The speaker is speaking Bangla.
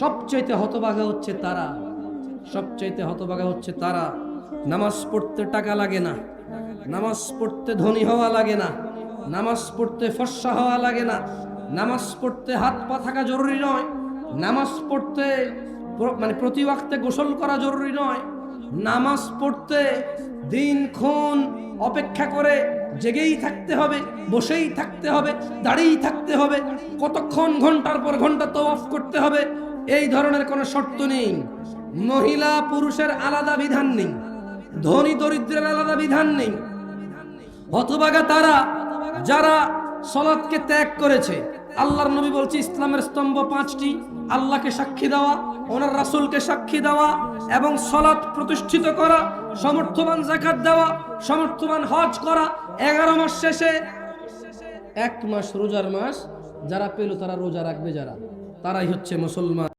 সবচাইতে হতভাগা হচ্ছে তারা। সবচাইতে হতভাগা হচ্ছে তারা। নামাজ পড়তে টাকা লাগে না। নামাজ পড়তে ধনী হওয়া লাগে না। নামাজ পড়তে ফর্সা হওয়া লাগে না। নামাজ পড়তে হাত পা থাকা জরুরি নয়। নামাজ পড়তে মানে প্রতি ওয়াক্তে গোসল করা জরুরি নয়। নামাজ পড়তে দিনক্ষণ অপেক্ষা করে জেগেই থাকতে হবে, বসেই থাকতে হবে, দাঁড়িয়েই থাকতে হবে, কতক্ষণ ঘণ্টার পর ঘণ্টা তো অফ করতে হবে এই ধরনের কোনো শর্ত নেই। মহিলা পুরুষের আলাদা বিধান নেই। ধনী দরিদ্রের আলাদা বিধান নেই। হতবাগা তারা, যারা সলাৎকে ত্যাগ করেছে, আল্লাহর নবী বলছে, ইসলামের স্তম্ভ পাঁচটি, আল্লাহকে সাক্ষী দেওয়া, ওনার রাসূলকে সাক্ষী দেওয়া, এবং সলাৎ প্রতিষ্ঠিত করা, সমর্থবান জাকাত দেওয়া, সমর্থবান হজ করা, এগারো মাস শেষে, এক মাস রোজার মাস, যারা পেল তারা রোজা রাখবে যারা। তারাই হচ্ছে মুসলমান।